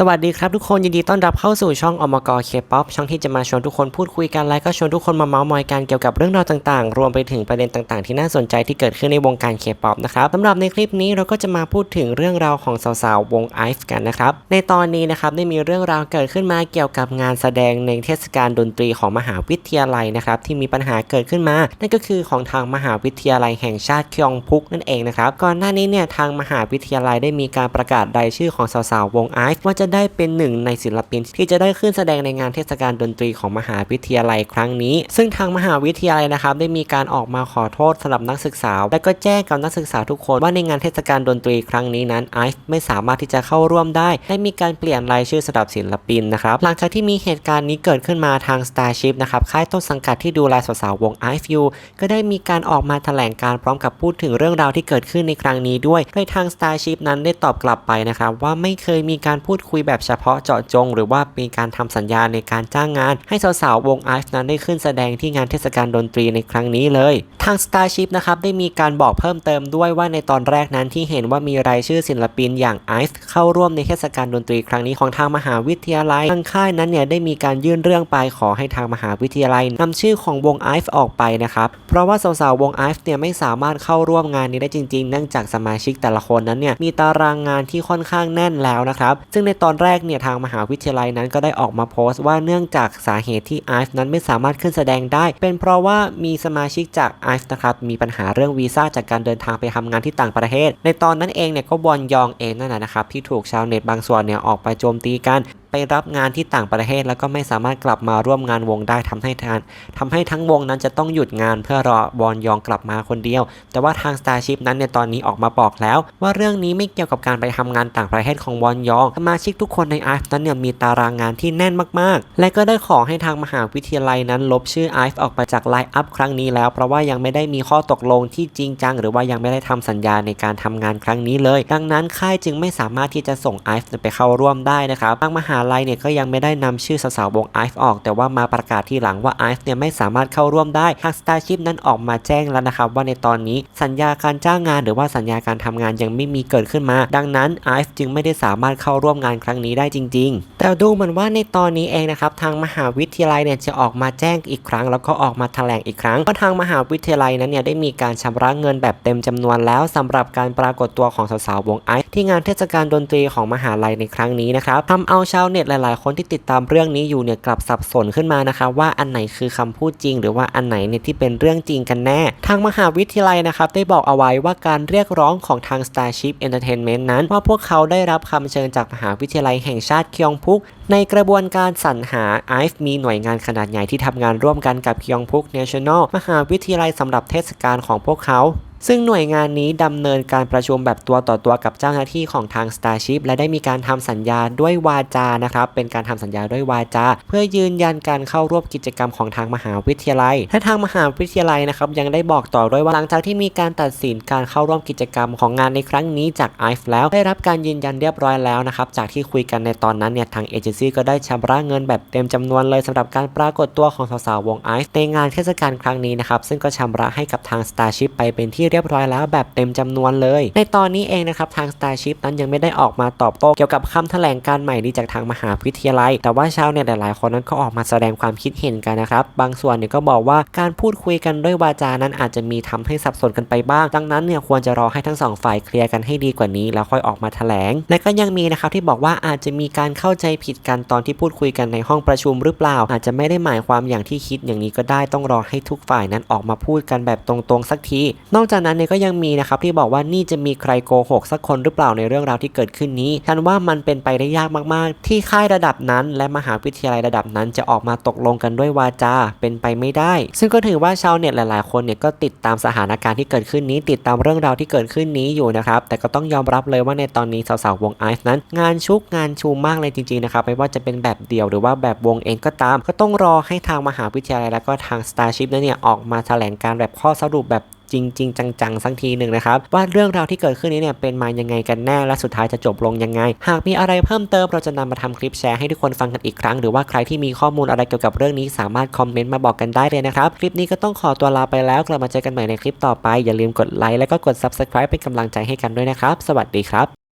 สวัสดีครับทุกคนยินดีต้อนรับเข้าสู่ช่องอมกเคป๊อปช่องที่จะมาชวนทุกคนพูดคุยกันและก็ชวนทุกคนมาเมาส์มอยกันเกี่ยวกับเรื่องราวต่างๆ รวมไปถึงประเด็นต่างๆ ที่น่าสนใจที่เกิดขึ้นในวงการเคป๊อปนะครับสำหรับในคลิปนี้เราก็จะมาพูดถึงเรื่องราวของสาวๆวงไอฟ์กันนะครับในตอนนี้นะครับได้มีเรื่องราวเกิดขึ้นมาเกี่ยวกับงานแสดงในเทศกาลดนตรีของมหาวิทยาลัยนะครับที่มีปัญหาเกิดขึ้นมา นั่นก็คือของทางมหาวิทยาลัยแห่งชาติคยองพุกนั่นเองนะครับก่อนหน้านี้เนี่ยทางมหาวิทยาลัยได้มีการประกาศรายชื่อของสาวๆวงไอฟ์ว่าจะได้เป็นหนึ่งในศิลปินที่จะได้ขึ้นแสดงในงานเทศกาลดนตรีของมหาวิทยาลัยครั้งนี้ ซึ่งทางมหาวิทยาลัยนะครับได้มีการออกมาขอโทษสำหรับนักศึกษา และก็แจ้งกับนักศึกษาทุกคนว่าในงานเทศกาลดนตรีครั้งนี้นั้นไอฟ์ไม่สามารถที่จะเข้าร่วมได้ ได้มีการเปลี่ยนรายชื่อสำหรับศิลปินนะครับหลังจากที่มีเหตุการณ์นี้เกิดขึ้นมาทาง Starship นะครับค่ายต้นสังกัดที่ดูแลสาวๆวง i อ u ก็ได้มีการออกมาแถลงการพร้อมกับพูดถึงเรื่องราวที่เกิดขึ้นในครั้งนี้ด้วยโดยทาง Starship นั้นได้ตอบกลับไปนะครับว่าไม่เคยมีการพูดคุยแบบเฉพาะเจาะจง หรือว่ามีการทำสัญญาในการจ้างงาน ให้สาวๆวง i อ e นั้นได้ขึ้นแสดงที่งานเทศกาลดนตรีในครั้งนี้เลย ทาง Starship นะครับได้มีการบอกเพิ่มเติมด้วยว่าในตอนแรกนั้นที่เห็นว่ามีรายชื่อศิลปินอย่าง i อ e เข้าร่วมในเทศกาลดนตรีครั้งนี้ของทางมหาวิทยาลัยทางค่ายนั้นเนี่ยได้มีการยื่นเรื่องไปขอให้ทางมหาวิทยาลัยนำชื่อของวง i อ e ออกไปนะครับเพราะว่าสาวๆวง i อ e เนี่ยไม่สามารถเข้าร่วมงานนี้ได้จริงๆเนื่องจากสมาชิกแต่ละคนนั้นเนี่ยมีตารางงานที่ค่อนข้างแน่นแล้วนะครับซึ่งในตอนแรกเนี่ยทางมหาวิทยาลัยนั้นก็ได้ออกมาโพสต์ว่าเนื่องจากสาเหตุที่ i อ e นั้นไม่สามารถขึ้นแสดงได้ เป็นเพราะว่ามีสมาชิกจาก i อ e นะครับมีปัญหาเรื่องวีซ่าจากการเดินทางไปทำงานที่ต่างประเทศ ในตอนนั้นเองเนี่ยก็วอนยองเองนั่นแหละนะครับที่ถูกชาวเน็ตบางส่วนเนี่ยออกไปโจมตีกันไปรับงานที่ต่างประเทศแล้วก็ไม่สามารถกลับมาร่วมงานวงได้ทำให้ทานทำให้ทั้งวงนั้นจะต้องหยุดงานเพื่อรอวอนยองกลับมาคนเดียว แต่ว่าทาง Starship นั้นในตอนนี้ออกมาบอกแล้ว ว่าเรื่องนี้ไม่เกี่ยวกับการไปทำงานต่างประเทศของวอนยองสมาชิกทุกคนในไอฟ์นั้นเนี่ยมีตารางงานที่แน่นมากๆ และก็ได้ขอให้ทางมหาวิทยาลัยนั้น ลบชื่อไอฟ์ออกไปจากไลน์อัพครั้งนี้แล้วเพราะว่ายังไม่ได้มีข้อตกลงที่จริงจัง หรือว่ายังไม่ได้ทำสัญญาในการทำงานครั้งนี้เลย ดังนั้นค่ายจึงไม่สามารถที่จะส่งไอฟ์ไปเข้าร่วมได้นะครับทางมหาลัยเนี่ยก็ยังไม่ได้นำชื่อสาวๆวงไอฟ์ออก แต่ว่ามาประกาศที่หลังว่าไอฟ์เนี่ยไม่สามารถเข้าร่วมได้ทาง Starship นั้นออกมาแจ้งแล้วนะครับว่าในตอนนี้สัญญาการจ้างงาน หรือว่าสัญญาการทำงานยังไม่มีเกิดขึ้นมา ดังนั้นไอฟ์จึงไม่ได้สามารถเข้าร่วมงานครั้งนี้ได้จริง ๆ แต่ดูเหมือนว่าในตอนนี้เองนะครับทางมหาวิทยาลัยเนี่ยจะออกมาแจ้งอีกครั้ง แล้วก็ออกมาแถลงอีกครั้งว่าทางมหาวิทยาลัยนั้นเนี่ยได้มีการชำระเงินแบบเต็มจำนวนแล้วสำหรับการปรากฏตัวของสาวๆวงไอซ์ที่งานเทศกาลดนตรีของมหาลัยในครั้งนี้นะครับทำเอาชาวเน็ตหลาย ๆ คนที่ติดตามเรื่องนี้อยู่เนี่ยกลับสับสนขึ้นมานะครับว่าอันไหนคือคำพูดจริง หรือว่าอันไหนเนี่ยที่เป็นเรื่องจริงกันแน่ ทางมหาวิทยาลัยนะครับได้บอกเอาไว้ว่าการเรียกร้องของทาง Starship Entertainment นั้น ว่าพวกเขาได้รับคำเชิญจากมหาวิิทยาลัยแห่งชาติเคียงพุก ในกระบวนการสรรหาไอ e มีหน่วยงานขนาดใหญ่ที่ทำงานร่วมกันกับเคียงพุกเนชั่นแนลมหาวิทยาลัยสำหรับเทศกาลของพวกเขา ซึ่งหน่วยงานนี้ดำเนินการประชุมแบบตัวต่อตัวกับเจ้าหน้าที่ของทาง Starship และได้มีการทำสัญญาด้วยวาจานะครับ เป็นการทำสัญญาด้วยวาจา เพื่อยืนยันการเข้าร่วมกิจกรรมของทางมหาวิทยาลัยและทางมหาวิทยาลัยนะครับยังได้บอกต่อด้วยว่าหลังจากที่มีการตัดสินการเข้าร่วมกิจกรรมของงานในครั้งนี้จาก i อ e แล้วได้รับการยืนยันเรียบร้อยแล้วนะครับจากที่คุยกันในตอนนั้นเนี่ยทางเอเจนซี่ก็ได้ชำระเงินแบบเต็มจำนวนเลยสำหรับการปรากฏตัวของสาวๆวง i อ e ในงานเทศกาลครั้งนี้นะครับซึ่งก็ชำระให้กับทาง Starship ไปเป็นที่เรียบร้อยแล้วแบบเต็มจำนวนเลย ในตอนนี้เองนะครับทาง Starship นั้นยังไม่ได้ออกมาตอบโต้เกี่ยวกับคำแถลงการใหม่นี้จากทางมหาวิทยาลัย แต่ว่าชาวเน็ตหลายๆคนนั้นก็ออกมาแสดงความคิดเห็นกันนะครับ บางส่วนเนี่ยก็บอกว่าการพูดคุยกันด้วยวาจานั้นอาจจะมีทำให้สับสนกันไปบ้าง ดังนั้นเนี่ยควรจะรอให้ทั้งสองฝ่ายเคลียร์กันให้ดีกว่านี้แล้วค่อยออกมาแถลง และก็ยังมีนะครับที่บอกว่าอาจจะมีการเข้าใจผิดกันตอนที่พูดคุยกันในห้องประชุมหรือเปล่า อาจจะไม่ได้หมายความอย่างที่คิดอย่างนี้ก็ได้ต้องรอให้ทุกฝ่ายนั้นออกมาพูดกันแบบตรงๆสักที นอกจากนั้นเนี่ยก็ยังมีนะครับที่บอกว่านี่จะมีใครโกหกสักคนหรือเปล่าในเรื่องราวที่เกิดขึ้นนี้ฉันว่ามันเป็นไปได้ยากมากๆ ที่ค่ายระดับนั้น และมหาวิทยาลัยระดับนั้นจะออกมาตกลงกันด้วยวาจาเป็นไปไม่ได้ ซึ่งก็ถือว่าชาวเน็ตหลาย ๆ คนเนี่ยก็ติดตามสถานการณ์ที่เกิดขึ้นนี้ ติดตามเรื่องราวที่เกิดขึ้นนี้อยู่นะครับแต่ก็ต้องยอมรับเลยว่าในตอนนี้สาวๆวงไอซ์นั้น งานชุกงานชูมากเลยจริง ๆ นะครับไม่ว่าจะเป็นแบบเดี่ยวหรือว่าแบบวงเองก็ตาม ก็ต้องรอให้ทางมหาวิทยาลัยและก็ทาง Starship นั้นเนี่ยออกมาแถลงการแบบข้อสรุปแบบ จริง ๆ จังๆ สักทีหนึ่งนะครับว่าเรื่องราวที่เกิดขึ้นนี้เนี่ยเป็นมายังไงกันแน่และสุดท้ายจะจบลงยังไง หากมีอะไรเพิ่มเติมเราจะนำมาทำคลิปแชร์ให้ทุกคนฟังกันอีกครั้ง หรือว่าใครที่มีข้อมูลอะไรเกี่ยวกับเรื่องนี้สามารถคอมเมนต์มาบอกกันได้เลยนะครับ คลิปนี้ก็ต้องขอตัวลาไปแล้วกลับมาเจอกันใหม่ในคลิปต่อไปอย่าลืมกดไลค์และก็กด subscribe เป็นกำลังใจให้กันด้วยนะครับ สวัสดีครับ